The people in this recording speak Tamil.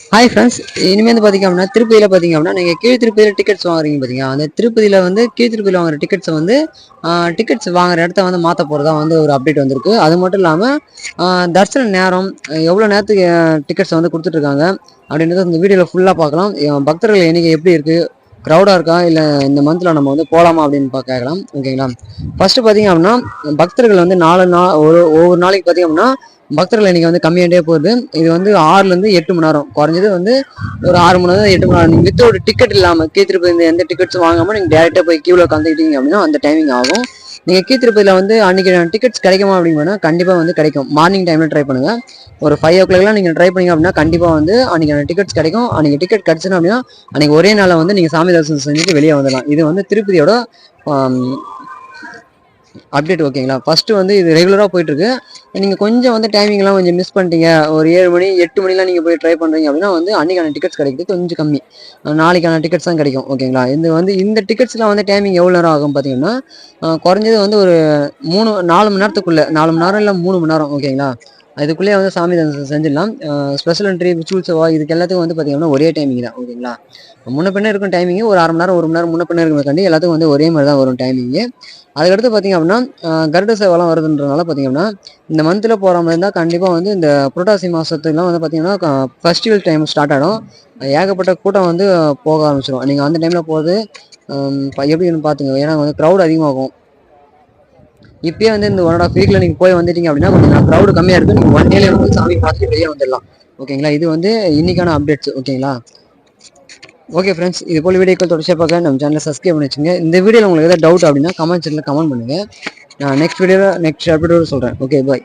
ஹாய் ஃப்ரெண்ட்ஸ் இனிமேல் வந்து பார்த்தீங்க அப்படின்னா திருப்பதியில் பார்த்தீங்க அப்படின்னா நீங்கள் கீழ் திருப்பதியில் டிக்கெட்ஸ் வாங்குறீங்க பார்த்தீங்க அந்த திருப்பதியில் வந்து கீழ் திருப்பதியில் வாங்குற டிக்கெட்ஸை வந்து டிக்கெட்ஸ் வாங்குற இடத்த வந்து மாற்ற போகிறதா வந்து ஒரு அப்டேட் வந்திருக்கு. அது மட்டும் இல்லாமல் தர்சன நேரம் எவ்வளோ நேரத்துக்கு டிக்கெட்ஸை வந்து கொடுத்துட்ருக்காங்க அப்படின்றத இந்த வீடியோவில் ஃபுல்லாக பார்க்கலாம். பக்தர்கள் எண்ணிக்கை எப்படி இருக்குது க்ரௌடாக இருக்கா? இல்லை இந்த மந்தில் நம்ம வந்து போகலாமா அப்படின்னு பா கேட்கலாம். ஓகேங்களா ஃபஸ்ட்டு பார்த்தீங்க அப்படின்னா பக்தர்கள் வந்து நாலு நாள் ஒரு ஒவ்வொரு நாளைக்கு பார்த்தீங்க அப்படின்னா பக்தர்கள் இன்றைக்கி வந்து கம்மியாகிட்டே போகுது. இது வந்து ஆறுலேருந்து எட்டு மணி நேரம். குறைஞ்சது வந்து ஒரு ஆறு மணி நேரம் எட்டு மணி நேரம். நீங்கள் வித்தோட டிக்கெட் இல்லாமல் கீ இந்த எந்த டிக்கெட்ஸும் வாங்காமல் நீங்கள் டேரெக்டாக போய் கியூவில் கலந்துக்கிட்டீங்க அப்படின்னா அந்த டைமிங் ஆகும். நீங்கள் கீ திருப்பதியில் வந்து அன்றைக்கி டிக்கெட்ஸ் கிடைக்குமா அப்படின்னா கண்டிப்பாக வந்து கிடைக்கும். மார்னிங் டைமில் ட்ரை பண்ணுங்கள் ஒரு ஃபைவ் ஓ கிளாக்லாம் நீங்கள் ட்ரை பண்ணீங்க அப்படின்னா கண்டிப்பாக வந்து அன்றைக்கான டிக்கெட்ஸ் கிடைக்கும். அன்றைக்கி டிக்கெட் கிடச்சினா அப்படின்னா அன்றைக்கி ஒரே நாளில் வந்து நீங்கள் சாமி தரிசனம் செஞ்சுட்டு வெளியே வந்துடலாம். இது வந்து திருப்பதியோட அப்டேட் ஓகேங்களா ஃபஸ்ட்டு வந்து இது ரெகுலராக போயிட்டுருக்கு நீங்கள் கொஞ்சம் வந்து டைமிங்லாம் கொஞ்சம் மிஸ் பண்ணிட்டீங்க. ஒரு ஏழு மணி எட்டு மணிலாம் நீங்கள் போய் ட்ரை பண்ணுறீங்க அப்படின்னா வந்து அன்றைக்கான டிக்கெட்ஸ் கிடைக்கிறது கொஞ்சம் கம்மி. நாளைக்கான டிக்கெட்ஸ் தான் கிடைக்கும். ஓகேங்களா இது வந்து இந்த டிக்கெட்ஸ்லாம் வந்து டைமிங் எவ்வளோ நேரம் ஆகும் பார்த்தீங்கன்னா குறைஞ்சது வந்து ஒரு மூணு நாலு மணி நேரத்துக்குள்ளே நாலு மணி நேரம் இல்லை மூணு மணி நேரம். ஓகேங்களா இதுக்குள்ளேயே வந்து சாமி தரிசனம் செஞ்சிடலாம். ஸ்பெஷல் என்ட்ரி விச்சுவல் இதுக்கு எல்லாத்துக்கும் வந்து பார்த்தீங்கன்னா ஒரே டைமிங் தான் ஓகேங்களா? முன்ன பின்ன இருக்கும் டைமிங் ஒரு அரை மணி நேரம் ஒரு மணி நேரம் முன்ன பின்ன இருக்கிறதுக்காண்டி எல்லாத்துக்கும் வந்து ஒரே மாதிரி தான் வரும் டைமிங்கு அதுக்கடுத்து பார்த்தீங்க அப்படின்னா கருட சேவலாம் வருதுன்றனால பார்த்தீங்க அப்படின்னா இந்த மந்தில் போகிற மாதிரி இருந்தால் கண்டிப்பாக வந்து இந்த புரட்டாசி மாதத்துலாம் வந்து பார்த்தீங்கன்னா ஃபெஸ்டிவல் டைம் ஸ்டார்ட் ஆகிடும் ஏகப்பட்ட கூட்டம் வந்து போக ஆரம்பிச்சிடும் நீங்கள் அந்த டைமில் போகிறது எப்படின்னு பார்த்துங்க ஏன்னா வந்து க்ரௌட் அதிகமாகும். இப்பயே வந்து இந்த ஒன் ஆஃப் வீக்கில் நீங்கள் போய் வந்துட்டீங்க அப்படின்னா கொஞ்சம் க்ரௌடு கம்மியாக இருக்கும். நீங்கள் ஒன் டேல வந்து சாமி பார்த்துட்டு வெளியே வந்துடலாம். ஓகேங்களா இது வந்து இன்னைக்கான அப்டேட்ஸ் ஓகேங்களா ஓகே ஃப்ரெண்ட்ஸ் இது போல் வீடியோக்கள் தொடர்ச்சியாக பார்க்க நம்ம சேனலை சப்ஸ்கிரைப் பண்ணி வச்சுங்க. இந்த வீடியோவில் உங்களுக்கு ஏதாவது டவுட் அப்படின்னா கமெண்ட் செட்டில் கமெண்ட் பண்ணுங்கள் நான் நெக்ஸ்ட் வீடியோவில் நெக்ஸ்ட் அப்டேட்டோட சொல்கிறேன் ஓகே பாய்